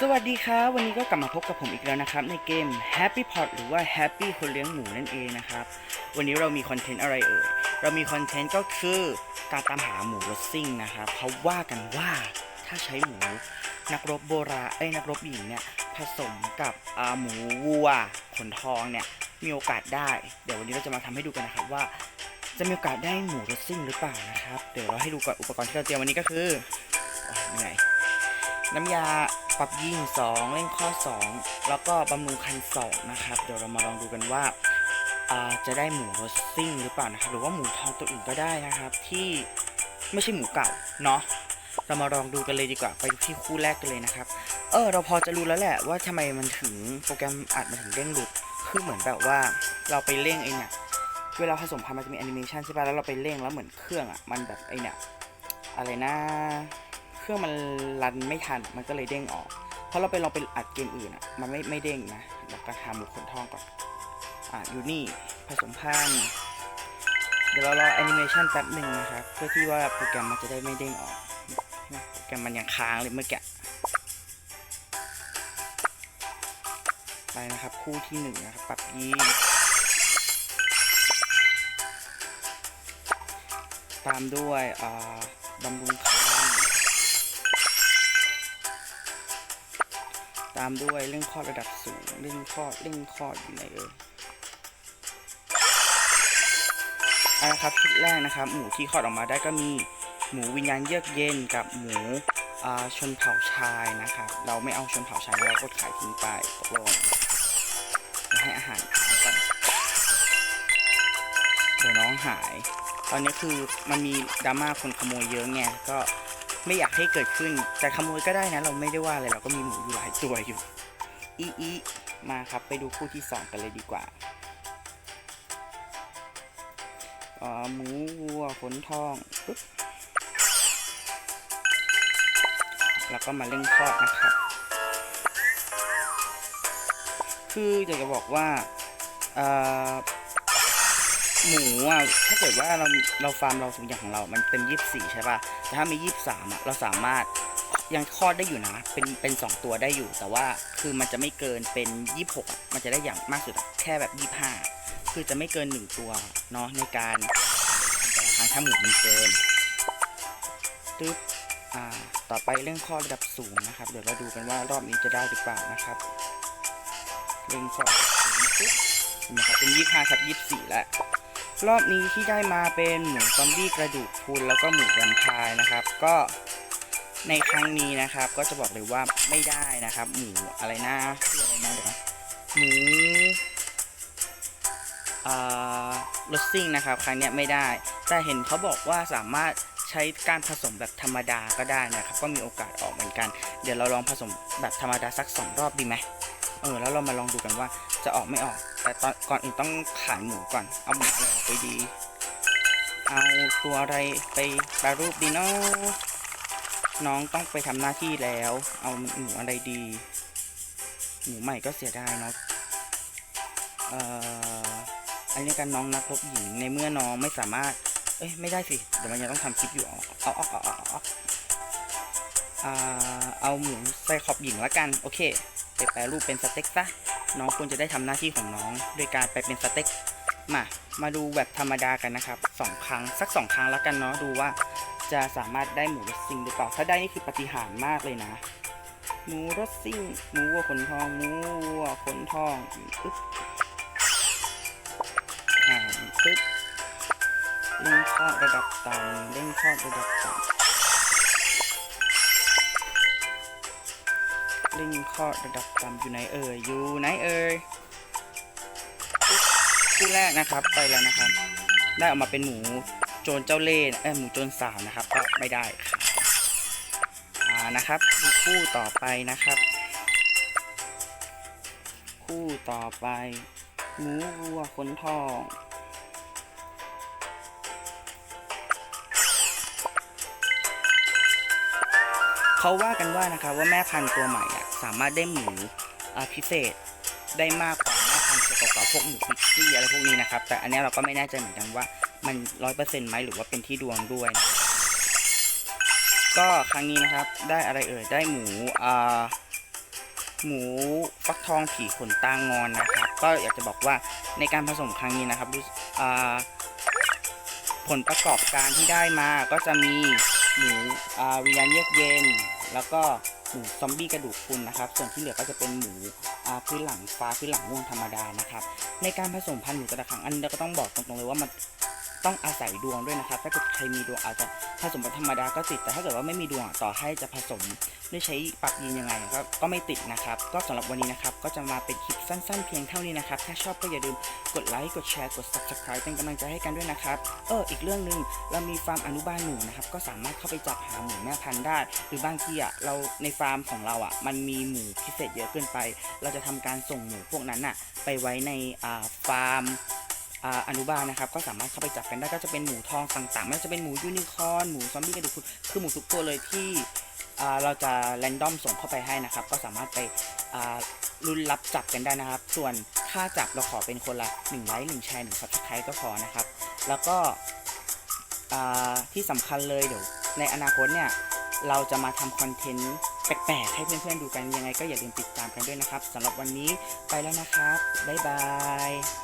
สวัสดีครับ วันนี้ก็กลับมาพบกับผมอีกแล้วนะครับ ในเกม Happy Pot หรือว่า Happy คนเลี้ยงหมูนั่นเองนะครับ วันนี้เรามีคอนเทนต์อะไรเอ่ย เรามีคอนเทนต์ก็คือการตามหาหมูรถซิ่งนะครับเขาว่ากันว่าถ้าใช้หมูนักรบโบราณเอ้ยนักรบหญิงเนี่ยผสมกับหมูวัวขนทองเนี่ยมีโอกาสได้ เดี๋ยววันนี้เราจะมาทำให้ดูกันนะครับว่า จะมีโอกาสได้หมูรถซิ่งหรือเปล่านะครับ เดี๋ยวเราให้ดูก่อนอุปกรณ์ที่เราเตรียมวันนี้ก็คืออ๋อเหนื่อยน้ำยา ปรับยิง2เร่งข้อ 2 แล้วก็บำรุงคัน2นะครับ เดี๋ยวเรามาลองดูกันว่าาจะได้หมูโรสซิ่งหรือเปล่านะครับ หรือว่าหมูทองตัวอื่นก็ได้นะครับ ที่ไม่ใช่หมูเก่าเนาะเรามาลองดูกันเลยดีกว่าไปที่คู่แรกกันเลยนะครับ เออ เราพอจะรู้แล้วแหละว่าทำไมมันถึงโปรแกรมอัดมันถึงเด้งหลุด คือเหมือนแบบว่าเราไปเร่งไอ้เนี่ยเวลาผสมพันธุ์มันจะมีแอนิเมชันใช่ป่ะแล้วเราไปเร่งแล้วเหมือนเครื่องอะมันแบบไอ้เนี่ยอะไรนะ เครื่องมันรันไม่ทันมันก็เลยเด้งออก เพราะเราไปลองไปอัดเกมอื่นอะมันไม่ไม่เด้งนะเดี๋ยวก็หาหมูขนทองก่อนอะอยู่นี่ผสมพันธุ์เดี๋ยวเรารอแอนิเมชันแป๊บหนึ่งนะครับเพื่อที่ว่าโปรแกรมมันจะได้ไม่เด้งออกนะโปรแกรมมันยังค้างเลยเมื่อกี้ไปนะครับคู่ที่หนึ่งนะครับปรับยีตามด้วยอ่าบำรุงคัน ตามด้วยเรื่องคลอดระดับสูงเรื่องคลอดเร่งคลอดอยู่ไหนเอ่ยเอาละครับชุดแรกนะครับ หมูที่คลอดออกมาได้ก็มีหมูวิญญาณเยือกเย็นกับหมูชนเผ่าชายนะครับ เราไม่เอาชนเผ่าชายเราก็ขายทิ้งไปตกลงเดี๋ยให้อาหารก่อนเดี๋ยวน้องหาย ตอนนี้คือมันมีดราม่าคนขโมยเยอะไงก็ ไม่อยากให้เกิดขึ้นแต่ขโมยก็ได้นะ เราไม่ได้ว่าอะไรเราก็มีหมูอยู่หลายตัวอยู่อีอีมาครับไปดูคู่ที่สองกันเลยดีกว่าหมูวัวขนทองปึ๊บแล้วก็มาเร่งคลอดนะครับ คืออยากจะบอกว่าอ่อ หมูอะถ้าเกิดว่าเราเราฟาร์มเราสมอย่างของเรา มันเป็นยี่สิบสี่ใช่ป่ะแต่ถ้ามียี่สามอะเราสามารถยังคลอดได้อยู่นะเป็นเป็นสองตัวได้อยู่ แต่ว่าคือมันจะไม่เกินเป็นยี่หกอะมันจะได้อย่างมากสุดแค่แบบยี่ห้าคือจะไม่เกินหนึ่งตัวเนาะในการแต่ครั้งถ้าหมูมันเกินตึ๊บอ่าต่อไปเรื่องข้อระดับสูงนะครับ เดี๋ยวเราดูกันว่ารอบนี้จะได้หรือเปล่านะครับเร่งข้อระดับสูงตึ๊บเห็นไหมครับเป็นยี่ห้าครับยี่สี่แล้ว รอบนี้ที่ได้มาเป็นหมูซอมบี้กระดูกพรุนแล้วก็หมูแวมพร์นะครับ ก็ในครั้งนี้นะครับ ก็จะบอกเลยว่าไม่ได้นะครับ หมูอะไรนะชื่ออะไรนะเดี๋ยวนะหมูอ่ารสซิ่งนะครับ ครั้งนี้ไม่ได้ แต่เห็นเขาบอกว่าสามารถใช้การผสมแบบธรรมดาก็ได้นะครับ ก็มีโอกาสออกเหมือนกัน เดี๋ยวเราลองผสมแบบธรรมดาสักสองรอบดีไหม เออแล้วเรามาลองดูกันว่าจะออกไม่ออก แต่ตอนก่อนอื่นต้องขายหมูก่อน เอาหมูอะไรออกไปดี เอาตัวอะไรไปแปรรูปดีเนาะน้องต้องไปทำหน้าที่แล้ว เอาหมูอะไรดี หมูใหม่ก็เสียดายเนาะเอ่ออันนี้กันน้องนักรบหญิงในเมื่อน้องไม่สามารถ เอ้ยไม่ได้สิเดี๋ยวมันยังต้องทำคลิปอยู่เอาเอาเอาเอาเอาเอาอ่าเอาหมูไส้ขอบหญิงละกัน โอเค แปรรูปเป็นสเต็กซะน้องควรจะได้ทำหน้าที่ของน้องด้วยการไปเป็นสเต็กมา มาดูแบบธรรมดากันนะครับสองครั้งสักสองครั้งแล้วกันเนาะดูว่าจะสามารถได้หมูรสซิ่งหรือเปล่าถ้าได้นี่คือปาฏิหารย์มากเลยนะ หมูรสซิ่งหมูวัวขนทองหมูวัวขนทองปึ๊บอ่าปึ๊บเร่งคลอระดับต่ำเร่งคลอระดับต่ำ เร่งคลอระดับต่ำอยู่ไหนเอ่ยอยู่ไหนเอ่ยคู่แรกนะครับไปแล้วนะครับ ได้ออกมาเป็นหมูโจรเจ้าเล่ห์เอ้หมูโจรสาวนะครับก็ไม่ได้ครับอ่านะครับคู่ต่อไปนะครับ คู่ต่อไป หมูวัวขนทองเขาว่ากันว่านะครับว่าแม่พันธุ์ตัวใหม่ สามารถได้หมูพิเศษได้มากกว่าแม่พันธุ์ตัวเก่าๆพวกหมูพิกซี่อะไรพวกนี้นะครับ แต่อันนี้เราก็ไม่แน่ใจเหมือนกันว่ามันร้อยเปอร์เซ็นต์ไหมหรือว่าเป็นที่ดวงด้วย ก็ครั้งนี้นะครับได้อะไรเอ่ยได้หมูอ่าหมูฟักทองผีขนตางอนนะครับ ก็อยากจะบอกว่าในการผสมครั้งนี้นะครับอ่าผลประกอบการที่ได้มาก็จะมีหมูอ่าวิญญาณเยือกเย็น แล้วก็ หมูซอมบี้กระดูกคุณนะครับ ส่วนที่เหลือก็จะเป็นหมูพื้นหลังฟ้าพื้นหลังม่วงธรรมดานะครับ ในการผสมพันธุ์หมูต่ละดังอันนี้เราก็ต้องบอกตรงๆเลยว่ามัน ต้องอาศัยดวงด้วยนะครับ ถ้าเกิดใครมีดวงอาจจะผสมแบบธรรมดาก็ติด แต่ถ้าเกิดว่าไม่มีดวงต่อให้จะผสมด้วยใช้ปากยีนยังไงก็ก็ไม่ติดนะครับ ก็สำหรับวันนี้นะครับ ก็จะมาเป็นคลิปสั้นๆ เพียงเท่านี้นะครับ ถ้าชอบก็อย่าลืมกดไลค์ กดแชร์ กด subscribe เป็นกำลังใจให้กันด้วยนะครับ เออ อีกเรื่องหนึ่งเรามีฟาร์มอนุบาลหมูนะครับ ก็สามารถเข้าไปจับหาหมูแม่พันธุ์ได้ หรือบางทีอะเราในฟาร์มของเราอะ มันมีหมูพิเศษเยอะเกินไป เราจะทำการส่งหมูพวกนั้นอะไปไว้ในอ่าฟาร์ม อนุบาลนะครับ ก็สามารถเข้าไปจับกันได้ก็จะเป็นหมูทองต่างๆไม่ว่าจะเป็นหมูยูนิคอร์นหมูซอมบี้กระดูกพรุนคือหมูทุกตัวเลยที่เราจะแรนดอมส่งเข้าไปให้นะครับ ก็สามารถไปรุ่นรับจับกันได้นะครับ ส่วนค่าจับเราขอเป็นคนละ1ไลค์1แชร์1 subscribe ก็พอนะครับ แล้วก็ที่สำคัญเลยเดี๋ยวในอนาคตเนี่ยเราจะมาทำคอนเทนต์แปลกๆให้เพื่อนๆดูกันยังไงก็อย่าลืมติดตามกันด้วยนะครับสำหรับวันนี้ไปแล้วนะครับ บ๊ายบาย